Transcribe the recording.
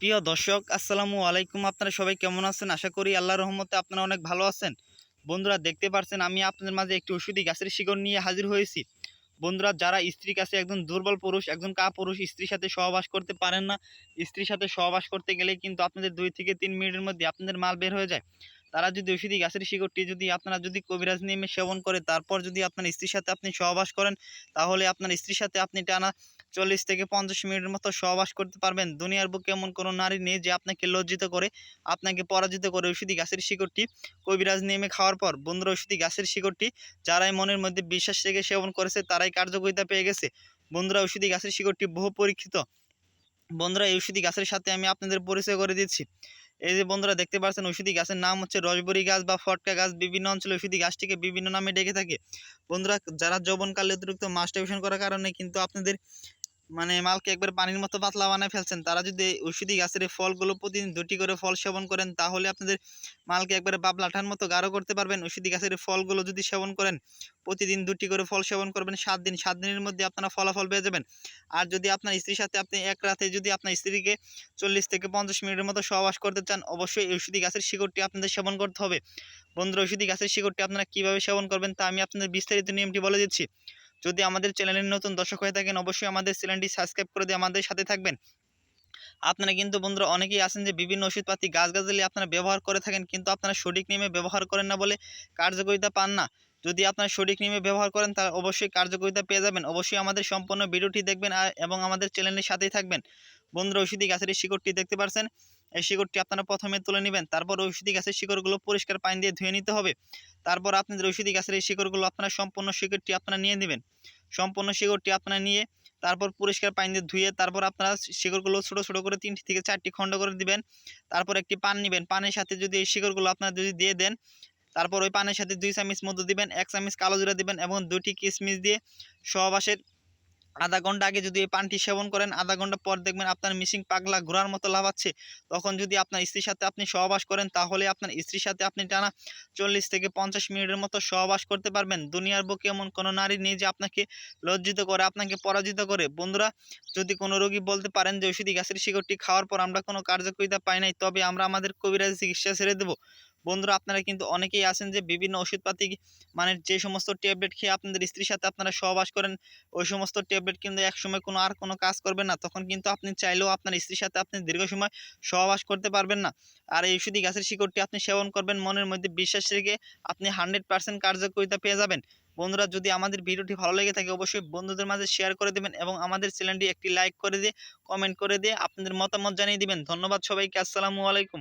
প্রিয় দর্শক, আসসালামু আলাইকুম। আপনারা সবাই কেমন আছেন? আশা করি আল্লাহ রহমতে আপনারা অনেক ভালো আছেন। বন্ধুরা, দেখতে পারছেন আমি আপনাদের মাঝে একটি ওষুধি গাছের শিকড় নিয়ে হাজির হয়েছি। বন্ধুরা, যারা স্ত্রীর কাছে একজন দুর্বল পুরুষ, একজন কা পুরুষ স্ত্রীর সাথে সহবাস করতে পারেন না, স্ত্রীর সাথে সহবাস করতে গেলে কিন্তু আপনাদের দুই থেকে তিন মিনিটের মধ্যে আপনাদের মাল বের হয়ে যায়। তারা যদি ওষুধি গাছের শিকড়টি যদি আপনারা যদি কবিরাজ নিয়মে সেবন করে, তারপর যদি আপনার স্ত্রীর সাথে আপনি সহবাস করেন, তাহলে আপনার স্ত্রীর সাথে আপনি টানা চল্লিশ থেকে পঞ্চাশ মিনিটের মতো সহবাস করতে পারবেন। দুনিয়ার বুকে এমন কোনো নারী নেই যে আপনাকে লজ্জিত করে, আপনাকে পরাজিত করে ওষুধি গাছের শিকড়টি কবিরাজ নিয়মে খাওয়ার পর বন্ধুরা ওষুধি গাছের শিকড়টি যারাই মনের মধ্যে বিশ্বাস থেকে সেবন করেছে তারাই কার্যকরিতা পেয়ে গেছে। বন্ধুরা ওষুধি গাছের শিকড়টি বহু পরীক্ষিত। বন্ধুরা এই ওষুধি গাছের সাথে আমি আপনাদের পরিচয় করে দিচ্ছি। এই যে বন্ধুরা দেখতে পাচ্ছেন ওষুধি গাছের নাম হচ্ছে রসবরি গাছ বা ফটকা গাছ বিভিন্ন অঞ্চলে ওষুধি গাছটিকে বিভিন্ন নামে ডেকে থাকে। বন্ধুরা যারা যৌবনকালে অতিরিক্ত মাস্টারবেশন করার কারণে কিন্তু আপনাদের মানে মালকে একবার পানির মতো পাতলা বানায় ফেলছেন। তারা যদি ঔষধি গাছের ফলগুলো প্রতিদিন দুটি করে ফল সেবন করেন, তাহলে আপনাদের মালকে একবারে বাবলাঠার মতো গাঢ় করতে পারবেন। ঔষধি গাছের ফলগুলো যদি সেবন করেন, প্রতিদিন দুটি করে ফল সেবন করবেন, সাত দিন, সাত দিনের মধ্যে আপনারা ফলাফল পেয়ে যাবেন। আর যদি আপনার স্ত্রীর সাথে আপনি এক রাতে যদি আপনার স্ত্রীকে চল্লিশ থেকে পঞ্চাশ মিনিটের মতো সহবাস করতে চান, অবশ্যই ঔষধি গাছের শিকড়টি আপনাদের সেবন করতে হবে। বন্ধুরা, ঔষধি গাছের শিকড়টি আপনারা কীভাবে সেবন করবেন তা আমি আপনাদের বিস্তারিত নিয়মটি বলে দিচ্ছি। যদি আমাদের চ্যানেলের নতুন দর্শক হয়ে থাকেন, অবশ্যই আমাদের চ্যানেলটি সাবস্ক্রাইব করে দিয়ে আমাদের সাথে থাকবেন। আপনারা কিন্তু বন্ধুরা অনেকেই আছেন যে বিভিন্ন ওষুধপাতি গাছগাছালি আপনারা ব্যবহার করে থাকেন, কিন্তু আপনারা সঠিক নিয়মে ব্যবহার করেন না বলে কার্যকারিতা পান না। যদি আপনারা সঠিক নিয়মে ব্যবহার করেন, তাহলে অবশ্যই কার্যকারিতা পেয়ে যাবেন। অবশ্যই আমাদের সম্পূর্ণ ভিডিওটি দেখবেন এবং আমাদের চ্যানেলের সাথেই থাকবেন। বন্ধুরা, ওষুধি গাছের শিকড়টি দেখতে পাচ্ছেন এই শিকড়টি আপনারা প্রথমে তুলে নেবেন, তারপর ঔষধি গাছের শিকড়গুলো পরিষ্কার পানি দিয়ে ধুয়ে নিতে হবে। তারপর আপনাদের ঔষধি গাছের এই শিকড়গুলো আপনারা সম্পূর্ণ শিকড়টি আপনারা নিয়ে নেবেন। সম্পূর্ণ শিকড়টি আপনারা নিয়ে তারপর পরিষ্কার পানি দিয়ে ধুয়ে তারপর আপনারা শিকড়গুলো ছোটো ছোটো করে তিনটি থেকে চারটি খণ্ড করে দিবেন। তারপর একটি পান নেবেন, পানের সাথে যদি এই শিকড়গুলো আপনারা যদি দিয়ে দেন, তারপর ওই পানের সাথে দুই চামচ মধু দিবেন, এক চামচ কালো জিরা দিবেন এবং দুটি কিশমিশ দিয়ে সহবাসের আধা ঘণ্টা আগে যদি এই পানটি সেবন করেন, আধা ঘণ্টা পর দেখবেন আপনার মিসিং পাগলা ঘোরার মতো লাভাচ্ছে তখন যদি আপনার স্ত্রীর সাথে আপনি সহবাস করেন, তাহলে আপনার স্ত্রীর সাথে আপনি টানা চল্লিশ থেকে পঞ্চাশ মিনিটের মতো সহবাস করতে পারবেন। দুনিয়ার বুকে এমন কোনো নারী নেই যে আপনাকে লজ্জিত করে, আপনাকে পরাজিত করে। বন্ধুরা, যদি কোনো রোগী বলতে পারেন যে ওষুধি গাছের শিকড়টি খাওয়ার পর আমরা কোনো কার্যকারিতা পাই নাই, তবে আমরা আমাদের কবিরাজি চিকিৎসা ছেড়ে দেবো। বন্ধুরা, আপনারা কিন্তু অনেকেই আছেন যে বিভিন্ন ওষুধপাতি মানে যে সমস্ত ট্যাবলেট খেয়ে আপনাদের স্ত্রীর সাথে আপনারা সহবাস করেন, ওই সমস্ত ট্যাবলেট কিন্তু একসময় কোনো আর কোনো কাজ করবে না। তখন কিন্তু আপনি চাইলেও আপনার স্ত্রীর সাথে আপনি দীর্ঘ সময় সহবাস করতে পারবেন না। আর এই ওষুধি গাছের শিকড়টি আপনি সেবন করবেন, মনের মধ্যে বিশ্বাস রেখে আপনি হান্ড্রেড পার্সেন্ট কার্যকরিতা পেয়ে যাবেন। বন্ধুরা, যদি আমাদের ভিডিওটি ভালো লেগে থাকে অবশ্যই বন্ধুদের মাঝে শেয়ার করে দেবেন এবং আমাদের চ্যানেলটি একটি লাইক করে দিয়ে, কমেন্ট করে দিয়ে আপনাদের মতামত জানিয়ে দিবেন। ধন্যবাদ সবাইকে, আসসালামু আলাইকুম।